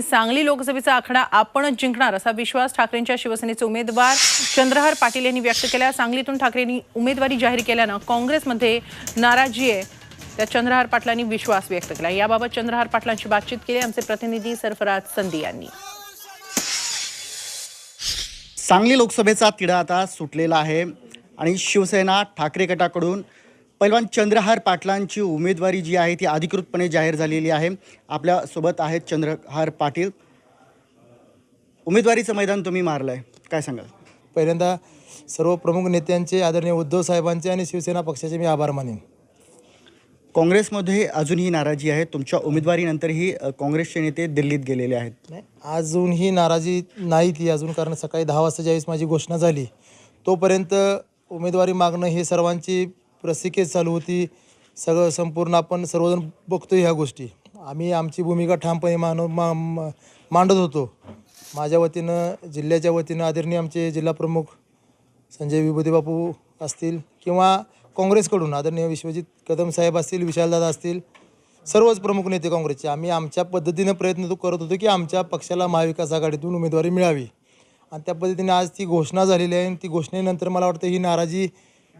सांगली लोकसभेचा आखाडा आपणच जिंकणार असा विश्वास ठाकरेंच्या शिवसेनेचे उमेदवार चंद्रहार पाटील यांनी व्यक्त केला. सांगलीतून ठाकरेंनी उमेदवारी जाहीर केल्यानं काँग्रेसमध्ये नाराजी आहे. त्या चंद्रहार पाटलांनी विश्वास व्यक्त केला. याबाबत चंद्रहार पाटलांची बातचीत केली. आमचे प्रतिनिधी सरफराज संधी यांनी. सांगली लोकसभेचा तिढा आता सुटलेला आहे आणि शिवसेना ठाकरे गटाकडून पैलवान चंद्रहार पाटलांची उमेदवारी जी आहे ती अधिकृतपणे जाहीर झालेली आहे. आपल्यासोबत आहेत चंद्रहार पाटील. उमेदवारीचं मैदान तुम्ही मारलं आहे काय सांगाल? पहिल्यांदा सर्व प्रमुख नेत्यांचे आदरणीय उद्धव साहेबांचे आणि शिवसेना पक्षाचे मी आभार मानेन. काँग्रेसमध्ये अजूनही नाराजी आहे. तुमच्या उमेदवारीनंतरही अ, काँग्रेसचे नेते दिल्लीत गेलेले आहेत. नाही अजूनही नाराजी नाही ती अजून कारण सकाळी दहा वाजता ज्यावेळेस माझी घोषणा झाली तोपर्यंत उमेदवारी मागणं हे सर्वांची रसिकेत चालू होती. सगळं संपूर्ण आपण सर्वजण बघतो ह्या गोष्टी. आम्ही आमची भूमिका ठामपणे मान मा मांडत होतो. माझ्या वतीनं जिल्ह्याच्या वतीनं आदरणीय आमचे जिल्हाप्रमुख संजय विभूती बापू असतील किंवा काँग्रेसकडून आदरणीय विश्वजित कदम साहेब असतील विशालदादा असतील सर्वच प्रमुख नेते काँग्रेसचे. आम्ही आमच्या पद्धतीनं प्रयत्न तो करत होतो की आमच्या पक्षाला महाविकास आघाडीतून उमेदवारी मिळावी. आणि त्या पद्धतीने आज ती घोषणा झालेली आहे आणि ती घोषणेनंतर मला वाटतं ही नाराजी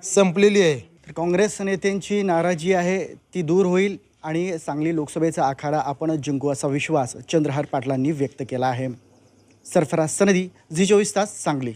संपलेली आहे. तर काँग्रेस नेत्यांची नाराजी आहे ती दूर होईल आणि सांगली लोकसभेचा आखाडा आपणच जिंकू असा विश्वास चंद्रहार पाटलांनी व्यक्त केला आहे. सरफराज सनदी झी चोवीस तास सांगली.